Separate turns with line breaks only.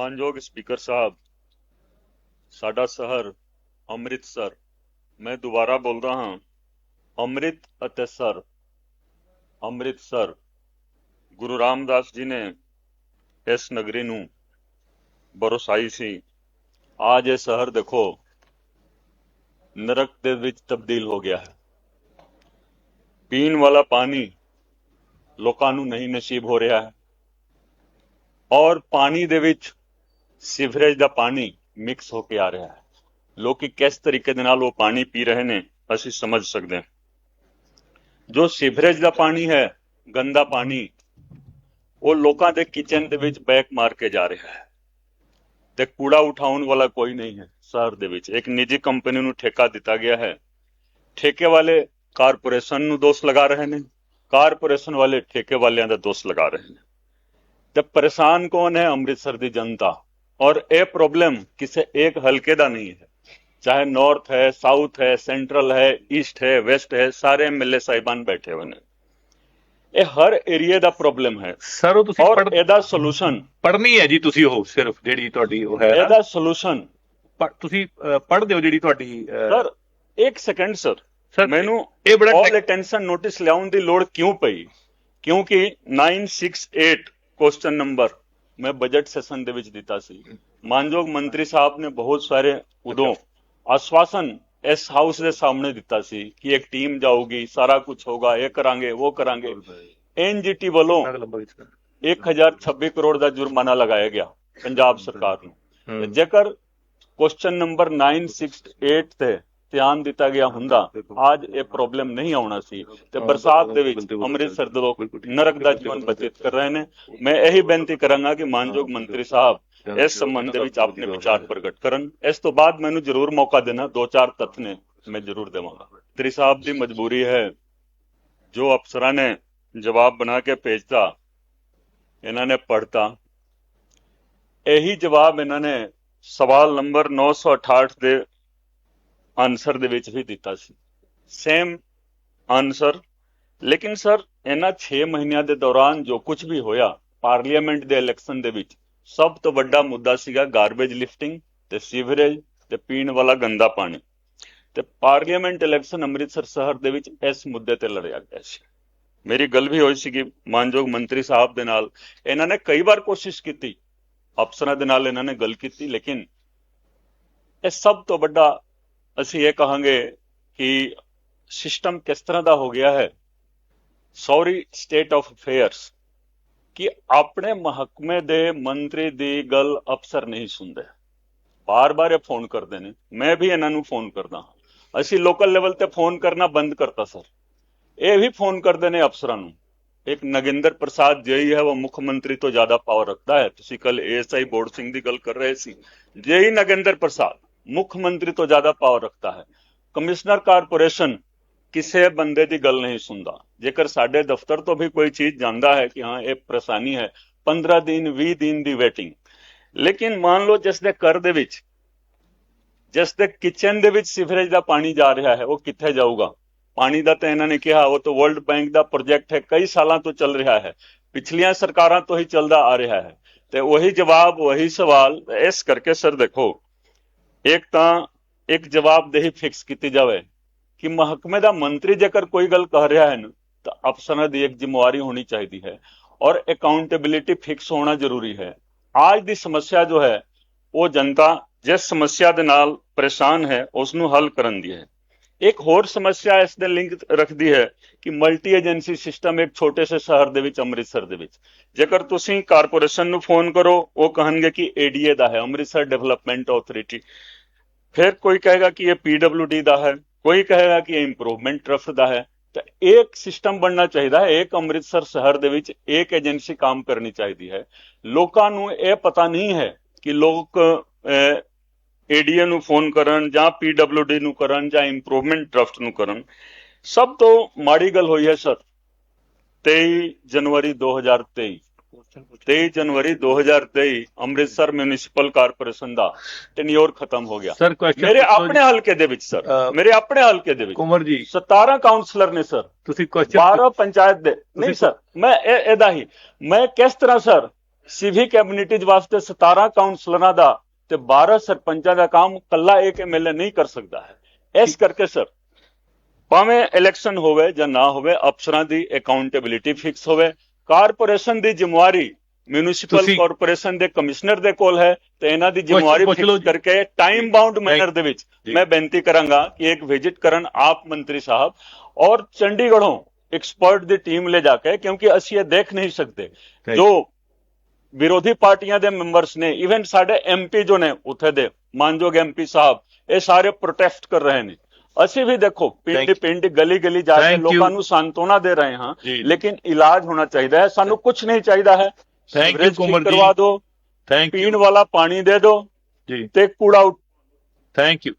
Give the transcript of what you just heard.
ਮਾਨਯੋਗ ਸਪੀਕਰ ਸਾਹਿਬ, ਸਾਡਾ ਸ਼ਹਿਰ ਅੰਮ੍ਰਿਤਸਰ। ਮੈਂ ਦੁਬਾਰਾ ਬੋਲਦਾ ਹਾਂ, ਅੰਮ੍ਰਿਤ ਅਤੇ ਸਰ। ਅੰਮ੍ਰਿਤਸਰ। ਗੁਰੂ ਰਾਮਦਾਸ ਜੀ ਨੇ ਇਸ ਨਗਰੀ ਨੂੰ ਬਰਸਾਈ ਸੀ। ਅੱਜ ਇਹ ਸ਼ਹਿਰ ਦੇਖੋ, ਨਰਕ ਦੇ ਵਿੱਚ ਤਬਦੀਲ ਹੋ ਗਿਆ ਹੈ। ਪੀਣ ਵਾਲਾ ਪਾਣੀ ਲੋਕਾਂ ਨੂੰ ਨਹੀਂ ਨਸੀਬ ਹੋ ਰਿਹਾ ਹੈ। ਔਰ ਪਾਣੀ ਦੇ ਵਿੱਚ ਸੀਵਰੇਜ ਦਾ ਪਾਣੀ ਮਿਕਸ ਹੋ ਕੇ ਆ ਰਿਹਾ ਹੈ। ਲੋਕੀ ਕਿਸ ਤਰੀਕੇ ਦੇ ਨਾਲ ਉਹ ਪਾਣੀ ਪੀ ਰਹੇ ਨੇ, ਅਸੀਂ ਸਮਝ ਸਕਦੇ ਹਾਂ। ਜੋ ਸੀਵਰੇਜ ਦਾ ਪਾਣੀ ਹੈ, ਗੰਦਾ ਪਾਣੀ, ਉਹ ਲੋਕਾਂ ਦੇ ਕਿਚਨ ਦੇ ਵਿੱਚ ਬੈਕ ਮਾਰ ਕੇ ਜਾ ਰਿਹਾ ਹੈ। ਤੇ ਕੂੜਾ ਉਠਾਉਣ ਵਾਲਾ ਕੋਈ ਨਹੀਂ ਹੈ ਸ਼ਹਿਰ ਦੇ ਵਿੱਚ। ਇੱਕ ਨਿੱਜੀ ਕੰਪਨੀ ਨੂੰ ਠੇਕਾ ਦਿੱਤਾ ਗਿਆ ਹੈ। ਠੇਕੇ ਵਾਲੇ ਕਾਰਪੋਰੇਸ਼ਨ ਨੂੰ ਦੋਸ਼ ਲਗਾ ਰਹੇ ਨੇ। ਕਾਰਪੋਰੇਸ਼ਨ ਵਾਲੇ ਠੇਕੇ ਵਾਲਿਆਂ ਦਾ ਦੋਸ਼ ਲਗਾ ਰਹੇ ਨੇ। ਤੇ ਪਰੇਸ਼ਾਨ ਕੌਣ ਹੈ? ਅੰਮ੍ਰਿਤਸਰ ਦੀ ਜਨਤਾ। ਔਰ ਇਹ ਪ੍ਰੋਬਲਮ ਕਿਸੇ ਇੱਕ ਹਲਕੇ ਦਾ ਨਹੀਂ ਹੈ। ਚਾਹੇ ਨਾਰਥ ਹੈ ਸਾਊਥ ਹੈ ਸੈਂਟਰਲ ਹੈ ਈਸਟ ਹੈ ਵੈਸਟ ਹੈ ਸਾਰੇ ਐਮਐਲਏ ਸਾਹਿਬਾਨ ਬੈਠੇ ਹੋਏ ਨੇ। ਇਹ ਹਰ ਏਰੀਆ ਦਾ ਪ੍ਰੋਬਲਮ ਹੈ।
ਸਰ ਉਹ ਤੁਸੀਂ
ਔਰ ਇਹਦਾ ਸੋਲੂਸ਼ਨ
ਪੜ੍ਹਨੀ ਹੈ ਜੀ ਤੁਸੀਂ ਉਹ ਸਿਰਫ ਜਿਹੜੀ ਤੁਹਾਡੀ ਉਹ ਹੈ।
ਇਹਦਾ ਸੋਲੂਸ਼ਨ
ਤੁਸੀਂ ਪੜ੍ਹਦੇ ਹੋ ਜਿਹੜੀ ਤੁਹਾਡੀ
ਸਰ ਇੱਕ ਸੈਕਿੰਡ ਸਰ ਮੈਨੂੰ
ਇਹ ਬੜਾ
ਆਲ ਅਟੈਂਸ਼ਨ ਨੋਟਿਸ ਲਿਆਉਣ ਦੀ ਲੋੜ ਕਿਉਂ ਪਈ? ਕਿਉਂਕਿ 968 ਕੁਐਸਚਨ ਨੰਬਰ ਮੈਂ ਬਜਟ ਸੈਸ਼ਨ ਦੇ ਵਿੱਚ ਦਿੱਤਾ ਸੀ। ਮਾਨਯੋਗ ਮੰਤਰੀ ਸਾਹਿਬ ਨੇ ਬਹੁਤ ਸਾਰੇ ਉਦੋਂ ਆਸ਼ਵਾਸਨ ਇਸ ਹਾਊਸ ਦੇ ਸਾਹਮਣੇ ਦਿੱਤਾ ਸੀ ਕਿ ਇੱਕ ਟੀਮ ਜਾਊਗੀ ਸਾਰਾ ਕੁਝ ਹੋਗਾ ਇਹ ਕਰਾਂਗੇ ਉਹ ਕਰਾਂਗੇ। ਐਨਜੀਟੀ ਵੱਲੋਂ
ਨਾਗ ਲੰਬਾ ਵਿੱਚ ਕਰ।
1026 ਕਰੋੜ ਦਾ ਜੁਰਮਾਨਾ ਲਗਾਇਆ ਗਿਆ ਪੰਜਾਬ ਸਰਕਾਰ ਨੂੰ। ਜੇਕਰ ਕੁਐਸਚਨ ਨੰਬਰ 968 ਤੇ ਧਿਆਨ ਦਿੱਤਾ ਗਿਆ ਹੁੰਦਾ ਅੱਜ ਇਹ ਪ੍ਰੋਬਲਮ ਨਹੀਂ ਆਉਣਾ ਸੀ। ਤੇ ਬਰਸਾਤ ਦੇ ਵਿੱਚ ਅੰਮ੍ਰਿਤਸਰ ਦੇ ਲੋਕ ਨਰਕ ਦਾ ਜੀਵਨ ਬਤੀਤ ਕਰ ਰਹੇ ਨੇ। ਮੈਂ ਇਹੀ ਬੇਨਤੀ ਕਰਾਂਗਾ ਕਿ ਮਾਨਯੋਗ ਮੰਤਰੀ ਸਾਹਿਬ ਇਸ ਸੰਬੰਧ ਦੇ ਵਿੱਚ ਆਪਣੇ ਵਿਚਾਰ ਪ੍ਰਗਟ ਕਰਨ। ਇਸ ਤੋਂ ਬਾਅਦ ਮੈਨੂੰ ਜ਼ਰੂਰ ਮੌਕਾ ਦੇਣਾ ਦੋ ਚਾਰ ਤੱਥ ਨੇ ਮੈਂ ਜ਼ਰੂਰ ਦੇਵਾਂਗਾ। ਮੰਤਰੀ ਸਾਹਿਬ ਦੀ ਮਜਬੂਰੀ ਹੈ ਜੋ ਅਫਸਰਾਂ ਨੇ ਜਵਾਬ ਬਣਾ ਕੇ ਭੇਜਤਾ ਇਹਨਾਂ ਨੇ ਪੜਤਾ ਇਹੀ ਜਵਾਬ ਇਹਨਾਂ ਨੇ ਸਵਾਲ ਨੰਬਰ 968 ਦੇ ਆਨਸਰ ਦੇ ਵਿੱਚ ਵੀ ਦਿੱਤਾ ਸੀ। ਸੇਮ ਆਨਸਰ ਲੇਕਿਨ ਸਰ ਇਹਨਾਂ 6 ਮਹੀਨਿਆਂ ਦੇ ਦੌਰਾਨ ਜੋ ਕੁਝ ਵੀ ਹੋਇਆ ਪਾਰਲੀਮੈਂਟ ਦੇ ਇਲੈਕਸ਼ਨ ਦੇ ਵਿੱਚ ਸਭ ਤੋਂ ਵੱਡਾ ਮੁੱਦਾ ਸੀਗਾ ਗਾਰਬੇਜ ਲਿਫਟਿੰਗ ਤੇ ਸੀਵਰੇਜ ਤੇ ਪੀਣ ਵਾਲਾ ਗੰਦਾ ਪਾਣੀ। ਤੇ ਪਾਰਲੀਮੈਂਟ ਇਲੈਕਸ਼ਨ ਅੰਮ੍ਰਿਤਸਰ ਸ਼ਹਿਰ ਦੇ ਵਿੱਚ ਇਸ ਮੁੱਦੇ ਤੇ ਲੜਿਆ ਗਿਆ ਸੀ। ਮੇਰੀ ਗੱਲ ਵੀ ਹੋਈ ਸੀ ਕਿ ਮਾਨਯੋਗ ਮੰਤਰੀ ਸਾਹਿਬ ਦੇ ਨਾਲ। ਇਹਨਾਂ ਨੇ ਕਈ ਵਾਰ ਕੋਸ਼ਿਸ਼ ਕੀਤੀ, ਅਫਸਰਾਂ ਦੇ ਨਾਲ ਇਹਨਾਂ ਨੇ ਗੱਲ ਕੀਤੀ, ਲੇਕਿਨ ਇਹ ਸਭ ਤੋਂ ਵੱਡਾ ਅਸੀਂ ਇਹ ਕਹਾਂਗੇ ਕਿ ਸਿਸਟਮ ਕਿਸ ਤਰ੍ਹਾਂ ਦਾ ਹੋ ਗਿਆ ਹੈ? ਸੌਰੀ ਸਟੇਟ ਆਫ ਅਫੇਅਰਸ ਕਿ ਆਪਣੇ ਮਹਕਮੇ ਦੇ ਮੰਤਰੀ ਦੀ ਗੱਲ ਅਫਸਰ ਨਹੀਂ ਸੁਣਦੇ। ਬਾਰ-ਬਾਰ ਇਹ ਫੋਨ ਕਰਦੇ ਨੇ। ਮੈਂ ਵੀ ਇਹਨਾਂ ਨੂੰ ਫੋਨ ਕਰਦਾ ਹਾਂ। ਅਸੀਂ ਲੋਕਲ ਲੈਵਲ ਤੇ ਫੋਨ ਕਰਨਾ ਬੰਦ ਕਰਤਾ, ਸਰ। ਇਹ ਵੀ ਫੋਨ ਕਰਦੇ ਨੇ ਅਫਸਰਾਂ ਨੂੰ। ਇੱਕ ਨਗਿੰਦਰ ਪ੍ਰਸਾਦ ਜੇਈ ਹੈ, ਉਹ ਮੁੱਖ ਮੰਤਰੀ ਤੋਂ ਜ਼ਿਆਦਾ ਪਾਵਰ ਰੱਖਦਾ ਹੈ। ਤੁਸੀਂ ਕੱਲ ਏਐਸਆਈ ਬੋਰਡ ਸਿੰਘ ਦੀ ਗੱਲ ਕਰ ਰਹੇ ਸੀ। ਜੇਈ ਨਗਿੰਦਰ ਪ੍ਰਸਾਦ। ਮੁੱਖ ਮੰਤਰੀ ਤੋਂ ਜ਼ਿਆਦਾ ਪਾਵਰ ਰੱਖਦਾ ਹੈ। ਕਮਿਸ਼ਨਰ ਕਾਰਪੋਰੇਸ਼ਨ ਕਿਸੇ ਬੰਦੇ ਦੀ ਗੱਲ ਨਹੀਂ ਸੁਣਦਾ। ਜੇਕਰ ਸਾਡੇ ਦਫ਼ਤਰ ਤੋਂ ਵੀ ਕੋਈ ਚੀਜ਼ ਜਾਂਦਾ ਹੈ ਕਿ ਹਾਂ, ਇਹ ਪਰੇਸ਼ਾਨੀ ਹੈ 15 ਦਿਨ 20 ਦਿਨ ਦੀ ਵੇਟਿੰਗ ਲੇਕਿਨ ਮੰਨ ਲਓ ਜਿਸ ਦੇ ਘਰ ਦੇ ਵਿੱਚ, ਜਿਸ ਦੇ ਕਿਚਨ ਦੇ ਵਿੱਚ ਸੀਵਰੇਜ ਦਾ ਪਾਣੀ ਜਾ ਰਿਹਾ ਹੈ, ਉਹ ਕਿੱਥੇ ਜਾਊਗਾ? ਪਾਣੀ ਦਾ ਤਾਂ ਇਹਨਾਂ ਨੇ ਕਿਹਾ, ਉਹ ਤਾਂ ਵਰਲਡ ਬੈਂਕ ਦਾ ਪ੍ਰੋਜੈਕਟ ਹੈ, ਕਈ ਸਾਲਾਂ ਤੋਂ ਚੱਲ ਰਿਹਾ ਹੈ। ਪਿਛਲੀਆਂ ਸਰਕਾਰਾਂ ਤੋਂ ਹੀ ਚੱਲਦਾ ਆ ਰਿਹਾ ਹੈ। ਤੇ ਉਹੀ ਜਵਾਬ, ਉਹੀ ਸਵਾਲ, ਇਸ ਕਰਕੇ ਸਰ ਦੇਖੋ ਇੱਕ ਤਾਂ ਇੱਕ ਜਵਾਬਦੇਹੀ ਫਿਕਸ ਕੀਤੀ ਜਾਵੇ ਕਿ ਮਹਕਮੇ ਦਾ ਮੰਤਰੀ ਜੇਕਰ ਕੋਈ ਗੱਲ ਕਹਿ ਰਿਹਾ ਹੈ ਨਾ, ਤਾਂ ਅਫਸਰਾਂ ਦੀ ਇੱਕ ਜ਼ਿੰਮੇਵਾਰੀ ਹੋਣੀ ਚਾਹੀਦੀ ਹੈ ਔਰ ਅਕਾਊਂਟੇਬਿਲਿਟੀ ਫਿਕਸ ਹੋਣਾ ਜ਼ਰੂਰੀ ਹੈ। ਅੱਜ ਦੀ ਸਮੱਸਿਆ ਜੋ ਹੈ, ਉਹ ਜਨਤਾ ਜਿਸ ਸਮੱਸਿਆ ਦੇ ਨਾਲ ਪਰੇਸ਼ਾਨ ਹੈ ਉਸ ਨੂੰ ਹੱਲ ਕਰਨ ਦੀ ਹੈ। ਇੱਕ ਹੋਰ ਸਮੱਸਿਆ ਇਸ ਦੇ ਲਿੰਕ ਰੱਖਦੀ ਹੈ ਕਿ ਮਲਟੀ ਏਜੰਸੀ ਸਿਸਟਮ ਇੱਕ ਛੋਟੇ ਸੇ ਸ਼ਹਿਰ ਦੇ ਵਿੱਚ, ਅੰਮ੍ਰਿਤਸਰ ਦੇ ਵਿੱਚ। ਜੇਕਰ ਤੁਸੀਂ ਕਾਰਪੋਰੇਸ਼ਨ ਨੂੰ ਫੋਨ ਕਰੋ, ਉਹ ਕਹਿਣਗੇ ਕਿ ਏਡੀਏ ਦਾ ਹੈ, ਅੰਮ੍ਰਿਤਸਰ ਡਿਵੈਲਪਮੈਂਟ ਅਥਾਰਟੀ ਫਿਰ ਕੋਈ ਕਹੇਗਾ ਕਿ ਇਹ ਪੀਡਬਲਯੂਡੀ ਦਾ ਹੈ, ਕੋਈ ਕਹੇਗਾ ਕਿ ਇਹ ਇੰਪਰੂਵਮੈਂਟ ਟਰਸਟ ਦਾ ਹੈ। ਤਾਂ ਇੱਕ ਸਿਸਟਮ ਬਣਨਾ ਚਾਹੀਦਾ ਹੈ, ਇੱਕ ਅੰਮ੍ਰਿਤਸਰ ਸ਼ਹਿਰ ਦੇ ਵਿੱਚ ਇੱਕ ਏਜੰਸੀ ਕੰਮ ਕਰਨੀ ਚਾਹੀਦੀ ਹੈ। ਲੋਕਾਂ ਨੂੰ ਇਹ ਪਤਾ ਨਹੀਂ ਹੈ ਕਿ ਲੋਕ ਏਡੀਏ ਨੂੰ ਫੋਨ ਕਰਨ ਜਾਂ ਪੀਡਬਲਯੂਡੀ ਨੂੰ ਕਰਨ ਜਾਂ ਇੰਪਰੂਵਮੈਂਟ ਟਰਸਟ ਨੂੰ ਕਰਨ। ਸਭ ਤੋਂ ਮਾੜੀ ਗੱਲ ਹੋਈ ਹੈ ਸਰ 23 ਜਨਵਰੀ 2023 23 ਜਨਵਰੀ 2023 ਅੰਮ੍ਰਿਤਸਰ ਮਿਊਨਿਸਪਲ ਕਾਰਪੋਰੇਸ਼ਨ ਦਾ ਟੈਨਿਓਰ ਖਤਮ ਹੋ ਗਿਆ।
ਸਰ ਕੁਐਸਚਨ
ਮੇਰੇ ਆਪਣੇ ਹਲਕੇ ਦੇ ਵਿੱਚ ਸਰ ਮੇਰੇ ਆਪਣੇ ਹਲਕੇ ਦੇ ਵਿੱਚ
ਕੁਮਰ ਜੀ।
17 ਕਾਉਂਸਲਰ ਨੇ ਸਰ।
ਤੁਸੀਂ ਕੁਐਸਚਨ
12 ਪੰਚਾਇਤ ਦੇ। ਨਹੀਂ ਸਰ ਮੈਂ ਇਹ ਇਹਦਾ ਹੀ ਮੈਂ ਕਿਸ ਤਰ੍ਹਾਂ ਸਰ ਸਿਵਿਕ ਕਮਿਊਨਿਟੀਜ਼ ਵਾਸਤੇ 17 ਕਾਉਂਸਲਰਾਂ ਦਾ ਤੇ 12 ਸਰਪੰਚਾਂ ਦਾ ਕੰਮ ਕੱਲਾ ਇੱਕ ਐਮਐਲਏ ਨਹੀਂ ਕਰ ਸਕਦਾ ਹੈ ਇਸ ਕਰਕੇ ਸਰ ਭਾਵੇਂ ਇਲੈਕਸ਼ਨ ਹੋਵੇ ਜਾਂ ਨਾ ਹੋਵੇ ਅਫਸਰਾਂ ਦੀ ਅਕਾਊਂਟੇਬਿਲਿਟੀ ਫਿਕਸ ਹੋਵੇ ਕਾਰਪੋਰੇਸ਼ਨ ਦੀ ਜ਼ਿੰਮੇਵਾਰੀ ਮਿਊਨਿਸਪਲ ਕਾਰਪੋਰੇਸ਼ਨ ਦੇ ਕਮਿਸ਼ਨਰ ਦੇ ਕੋਲ ਹੈ ਤੇ ਇਹਨਾਂ ਦੀ ਜ਼ਿੰਮੇਵਾਰੀ ਫਿਕਸ। ਕਰਕੇ ਟਾਈਮ ਬਾਉਂਡ ਮੈਨਰ ਦੇ ਵਿੱਚ। ਮੈਂ ਬੇਨਤੀ ਕਰਾਂਗਾ ਕਿ ਇੱਕ ਵਿਜ਼ਿਟ ਕਰਨ ਆਪ ਮੰਤਰੀ ਸਾਹਿਬ ਔਰ ਚੰਡੀਗੜ੍ਹੋਂ ਐਕਸਪਰਟ ਦੀ ਟੀਮ ਲੈ ਜਾ ਕੇ ਕਿਉਂਕਿ ਅਸੀਂ ਇਹ ਦੇਖ ਨਹੀਂ ਸਕਦੇ. ਜੋ ਵਿਰੋਧੀ ਪਾਰਟੀਆਂ ਦੇ ਮੈਂਬਰਸ ਨੇ ਇਵਨ ਸਾਡੇ ਐਮਪੀ ਜੋ ਨੇ ਉੱਥੇ ਦੇ ਮਾਨਯੋਗ ਐਮਪੀ ਸਾਹਿਬ ਇਹ ਸਾਰੇ ਪ੍ਰੋਟੈਸਟ ਕਰ ਰਹੇ ਨੇ ਅਸੀਂ ਵੀ ਦੇਖੋ ਪਿੰਡ. ਪਿੰਡ ਗਲੀ ਗਲੀ ਜਾ ਕੇ. ਲੋਕਾਂ ਨੂੰ ਸਾਂਤਵਨਾ ਦੇ ਰਹੇ ਹਾਂ। ਲੇਕਿਨ ਇਲਾਜ ਹੋਣਾ ਚਾਹੀਦਾ ਹੈ ਸਾਨੂੰ ਕੁਝ ਨਹੀਂ ਚਾਹੀਦਾ ਹੈ ਸੀਵਰੇਜ ਠੀਕ
ਕੁੰਵਰ ਜੀ।
ਕਰਵਾ ਦਿਓ
ਥੈਂਕ
ਪੀਣ
ਯੂ
ਵਾਲਾ ਪਾਣੀ ਦੇ ਦਿਓ
ਜੀ
ਤੇ ਕੂੜਾ
ਥੈਂਕ ਯੂ